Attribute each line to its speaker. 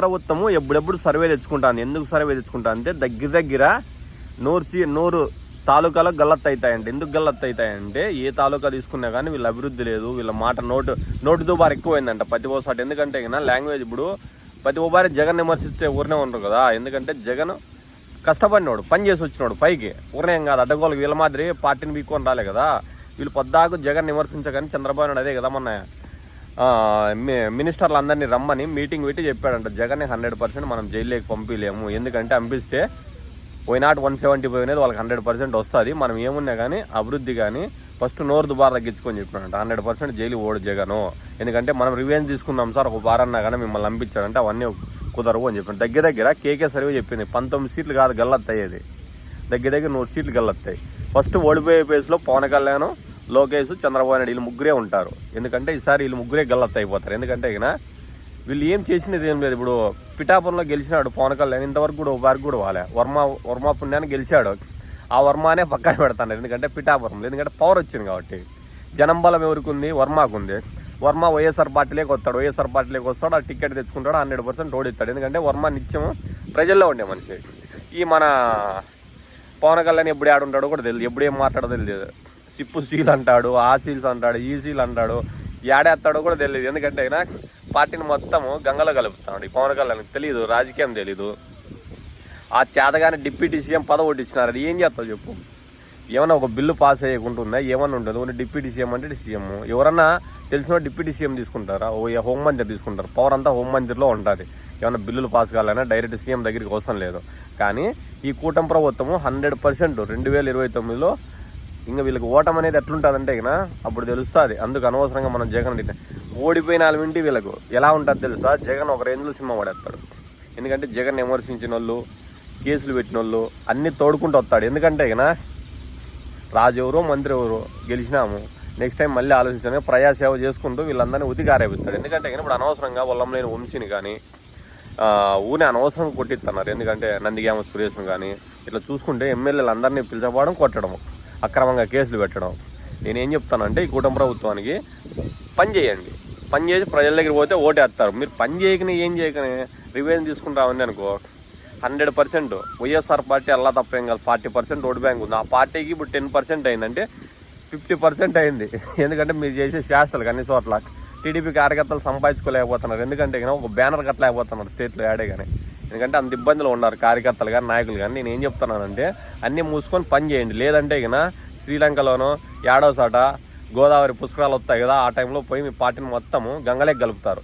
Speaker 1: ప్రభుత్వము ఎప్పుడెప్పుడు సర్వే తెచ్చుకుంటాను ఎందుకు సర్వే తెచ్చుకుంటాను అంటే దగ్గర దగ్గర నూరు సీ నూరు తాలూకాలో గల్లత్ అవుతాయంటే ఎందుకు గల్లత్ అవుతాయంటే ఏ తాలూకా తీసుకున్నా కానీ వీళ్ళ అభివృద్ధి లేదు. వీళ్ళ మాట నోటు నోటు దుబారు ఎక్కువైందంట ప్రతి ఓసారి. ఎందుకంటే లాంగ్వేజ్ ఇప్పుడు ప్రతి ఓసారి జగన్ విమర్శిస్తే ఊరినే ఉండరు కదా. ఎందుకంటే జగన్ కష్టపడినోడు పని చేసి వచ్చినోడు పైకి. ఊరినే కాదు అడ్డగోలు వీళ్ళ మాదిరి పార్టీని పీక్కొని రాలే కదా. వీళ్ళు పొద్దాకు జగన్ విమర్శించగానే చంద్రబాబు నాయుడు అదే కదా మొన్న మినిస్టర్లందరినీ మినిస్టర్లు రమ్మని మీటింగ్ పెట్టి చెప్పాడంట. జగన్ హండ్రెడ్ పర్సెంట్ మనం జైల్లోకి పంపించలేము ఎందుకంటే పంపిస్తే పోయినాట్ వన్ సెవెంటీ ఫైవ్ అనేది వాళ్ళకి హండ్రెడ్ పర్సెంట్ వస్తుంది. మనం ఏమున్నా కానీ అభివృద్ధి కానీ ఫస్ట్ నోరు దుబారా తగ్గించుకొని చెప్పినాడంట. హండ్రెడ్ పర్సెంట్ జైలు ఓడు జగను. ఎందుకంటే మనం రివెంజ్ తీసుకుందాం సార్ ఒక బారన్నా కానీ మిమ్మల్ని పంపించాడంటే అవన్నీ కుదరవు అని చెప్పాను దగ్గర దగ్గర కేకే సర్వే చెప్పింది. పంతొమ్మిది సీట్లు కాదు గల్లత్ అది దగ్గర దగ్గర నూరు సీట్లు గల్లత్తాయి. ఫస్ట్ ఓడిపోయే ప్లేస్లో పవన్ కళ్యాణ్ లోకేష్ చంద్రబాబు నాయుడు వీళ్ళు ముగ్గురే ఉంటారు. ఎందుకంటే ఈసారి వీళ్ళు ముగ్గురే గల్లత్ అయిపోతారు. ఎందుకంటే ఇక వీళ్ళు ఏం చేసినది ఏం లేదు. ఇప్పుడు పిఠాపురంలో గెలిచినాడు పవన్ కళ్యాణ్. ఇంతవరకు కూడా వారికి కూడా వాలే. వర్మ వర్మ పుణ్యాన్ని గెలిచాడు. ఆ వర్మనే పక్కన పెడతాడు. ఎందుకంటే పిఠాపురంలో. ఎందుకంటే పవర్ వచ్చింది కాబట్టి. జనం బలం ఎవరికి ఉంది వర్మకు ఉంది వర్మ వైఎస్ఆర్ పార్టీలోకి వస్తాడు. వైఎస్ఆర్ పార్టీలోకి వస్తాడు. ఆ టికెట్ తెచ్చుకుంటాడు. హండ్రెడ్ పర్సెంట్ ఓడిస్తాడు. ఎందుకంటే వర్మ నిత్యం ప్రజల్లో ఉండే మనిషి. ఈ మన పవన్ కళ్యాణ్ ఎప్పుడు ఆడుంటాడో కూడా తెలియదు ఎప్పుడు ఏం మాట్లాడో తెలియదు చిప్పు సీల్ అంటాడు ఆ సీల్స్ అంటాడు ఈ సీల్ అంటాడు ఏడేస్తాడో కూడా తెలియదు ఎందుకంటే ఆయన పార్టీని మొత్తము గంగలో కలుపుతాడు ఈ పవన్ కళ్యాణ్ తెలియదు రాజకీయం తెలీదు. ఆ చేతగానే డిప్యూటీ సీఎం పదవి ఇచ్చినారు అది ఏం చేస్తావు చెప్పు? ఏమన్నా ఒక బిల్లు పాస్ అయ్యకుంటుందా? ఏమన్నా ఉంటుంది ఓన్లీ డిప్యూటీ సీఎం అంటే సీఎం. ఎవరన్నా తెలిసిన డిప్యూటీ సీఎం తీసుకుంటారా? ఓ ఏ హోంమంత్రి తీసుకుంటారు. పవర్ అంతా హోంమంత్రిలో ఉంటుంది ఏమైనా బిల్లులు పాస్ కావాలన్నా డైరెక్ట్ సీఎం దగ్గరికి అవసరం లేదు. కానీ ఈ కూటమి ప్రభుత్వము హండ్రెడ్ పర్సెంట్ రెండు వేల ఇరవై తొమ్మిదిలో ఇంకా వీళ్ళకి ఓటం అనేది ఎట్లుంటుందంటే ఇక అప్పుడు తెలుస్తుంది. అందుకు అనవసరంగా మనం జగన్ తిట్టాం. ఓడిపోయిన వాళ్ళ వీళ్ళకు ఎలా ఉంటుంది తెలుసా? జగన్ ఒక రేంజ్లో సినిమా పడేస్తాడు. ఎందుకంటే జగన్ విమర్శించిన వాళ్ళు కేసులు పెట్టిన వాళ్ళు అన్ని తోడుకుంటూ వస్తాడు. ఎందుకంటే ఇక రాజు ఎవరు మంత్రి ఎవరు గెలిచినాము. నెక్స్ట్ టైం మళ్ళీ ఆలోచించాను ప్రజాసేవ చేసుకుంటూ వీళ్ళందరినీ ఉతికారేపిస్తాడు ఎందుకంటే ఇప్పుడు అనవసరంగా వల్లం లేని వంశీని కానీ ఊరిని అనవసరంగా కొట్టిస్తున్నారు. ఎందుకంటే నందిగామ సురేష్ను కానీ ఇట్లా చూసుకుంటే ఎమ్మెల్యేలు అందరినీ పిలిచపోవడం కొట్టడం అక్రమంగా కేసులు పెట్టడం. నేనేం చెప్తానంటే ఈ కూటమి ప్రభుత్వానికి పని చేయండి. పని చేసి ప్రజల దగ్గర పోతే ఓటేస్తారు మీరు పని చేయకని ఏం చేయకనే? రివెంజ్ తీసుకుంటామని అనుకో. హండ్రెడ్ పర్సెంట్ వైఎస్ఆర్ పార్టీ అల్లా తప్పేం కాదు. ఫార్టీ పర్సెంట్ ఓటు బ్యాంక్ ఉంది. ఆ పార్టీకి ఇప్పుడు టెన్ పర్సెంట్ అయిందంటే ఫిఫ్టీ పర్సెంట్ అయింది. ఎందుకంటే మీరు చేసే శాస్త్రాలు అన్ని చోట్ల టీడీపీ కార్యకర్తలు సంపాదించుకోలేకపోతున్నారు. ఎందుకంటే ఇక ఒక బ్యానర్ కట్టలేకపోతున్నారు స్టేట్లో యాడే కానీ ఎందుకంటే అంత ఇబ్బందులు ఉన్నారు కార్యకర్తలు కానీ నాయకులు కానీ. నేను ఏం చెప్తున్నానంటే అన్నీ మూసుకొని పని చేయండి. లేదంటే ఇక శ్రీలంకలోనో ఏడో సాట గోదావరి పుష్కరాలు వస్తాయి కదా ఆ టైంలో పోయి మీ పార్టీని మొత్తము గంగలేకి కలుపుతారు.